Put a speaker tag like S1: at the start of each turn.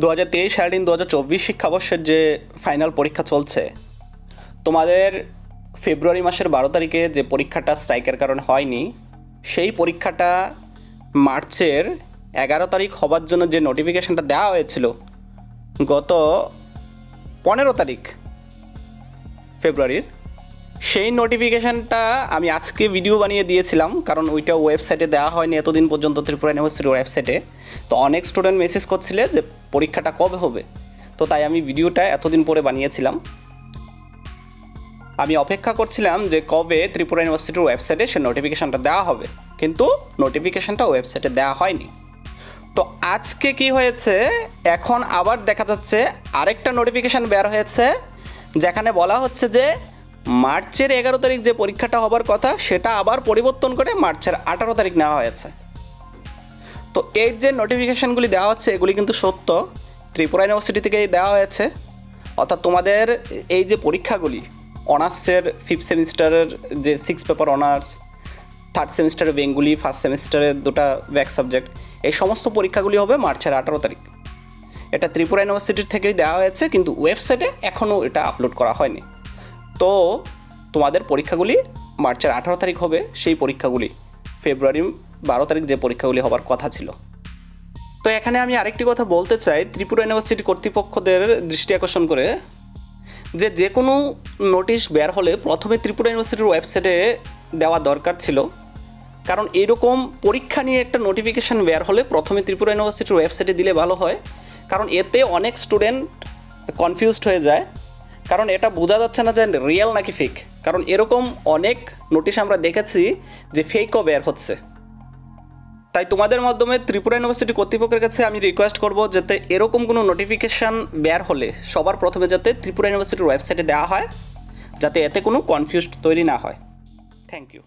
S1: দু হাজার তেইশ, সারাদিন দু হাজার চব্বিশ শিক্ষাবর্ষের যে ফাইনাল পরীক্ষা চলছে, তোমাদের ফেব্রুয়ারি মাসের বারো তারিখে যে পরীক্ষাটা স্ট্রাইকের কারণে হয়নি, সেই পরীক্ষাটা মার্চের এগারো তারিখ হবার জন্য যে নোটিফিকেশনটা দেওয়া হয়েছিল, গত পনেরো তারিখ ফেব্রুয়ারির সেই নোটিফিকেশানটা আমি আজকে ভিডিও বানিয়ে দিয়েছিলাম, কারণ ওইটা ওয়েবসাইটে দেওয়া হয়নি এতদিন পর্যন্ত ত্রিপুরা ইউনিভার্সিটির ওয়েবসাইটে তো অনেক স্টুডেন্ট মেসেজ করছিলে যে পরীক্ষাটা কবে হবে। তো তাই আমি ভিডিওটা এতদিন পরে বানিয়েছিলাম। আমি অপেক্ষা করছিলাম যে কবে ত্রিপুরা ইউনিভার্সিটির ওয়েবসাইটে সে নোটিফিকেশানটা দেওয়া হবে। কিন্তু নোটিফিকেশানটা ওয়েবসাইটে দেওয়া হয়নি। তো আজকে কি হয়েছে, এখন আবার দেখা যাচ্ছে আরেকটা নোটিফিকেশান বের হয়েছে, যেখানে বলা হচ্ছে যে মার্চের এগারো তারিখ যে পরীক্ষাটা হবার কথা, সেটা আবার পরিবর্তন করে মার্চের আঠারো তারিখ নেওয়া হয়েছে। তো এই যে নোটিফিকেশানগুলি দেওয়া হচ্ছে, এগুলি কিন্তু সত্য। ত্রিপুরা ইউনিভার্সিটি থেকেই দেওয়া হয়েছে। অর্থাৎ তোমাদের এই যে পরীক্ষাগুলি, অনার্সের ফিফথ সেমিস্টারের যে সিক্স পেপার অনার্স থার্ড সেমিস্টারে বেঙ্গুলি ফার্স্ট সেমিস্টারের দুটো ব্যাক সাবজেক্ট এই সমস্ত পরীক্ষাগুলি হবে মার্চের আঠারো তারিখ। এটা ত্রিপুরা ইউনিভার্সিটির থেকেই দেওয়া হয়েছে, কিন্তু ওয়েবসাইটে এখনও এটা আপলোড করা হয়নি। তো তোমাদের পরীক্ষাগুলি মার্চের আঠারো তারিখ হবে, সেই পরীক্ষাগুলি। ফেব্রুয়ারি বারো তারিখ যে পরীক্ষাগুলি হবার কথা ছিল। তো এখানে আমি আরেকটি কথা বলতে চাই, ত্রিপুরা ইউনিভার্সিটি কর্তৃপক্ষদের দৃষ্টি আকর্ষণ করে যে যে কোনো নোটিশ বের হলে প্রথমে ত্রিপুরা ইউনিভার্সিটির ওয়েবসাইটে দেওয়া দরকার ছিল। কারণ এরকম পরীক্ষা নিয়ে একটা নোটিফিকেশান বের হলে প্রথমে ত্রিপুরা ইউনিভার্সিটির ওয়েবসাইটে দিলে ভালো হয়। কারণ এতে অনেক স্টুডেন্ট কনফিউজড হয়ে যায়। কারণ এটা বোঝা যাচ্ছে না যে রিয়েল নাকি ফেক কারণ এরকম অনেক নোটিশ আমরা দেখেছি যে ফেকও বের হচ্ছে। তাই তোমাদের মাধ্যমে ত্রিপুরা ইউনিভার্সিটি কর্তৃপক্ষের কাছে আমি রিকোয়েস্ট করব যাতে এরকম কোনো নোটিফিকেশান বের হলে সবার প্রথমে যাতে ত্রিপুরা ইউনিভার্সিটির ওয়েবসাইটে দেওয়া হয়, যাতে এতে কোনো কনফিউজ তৈরি না হয়। Thank you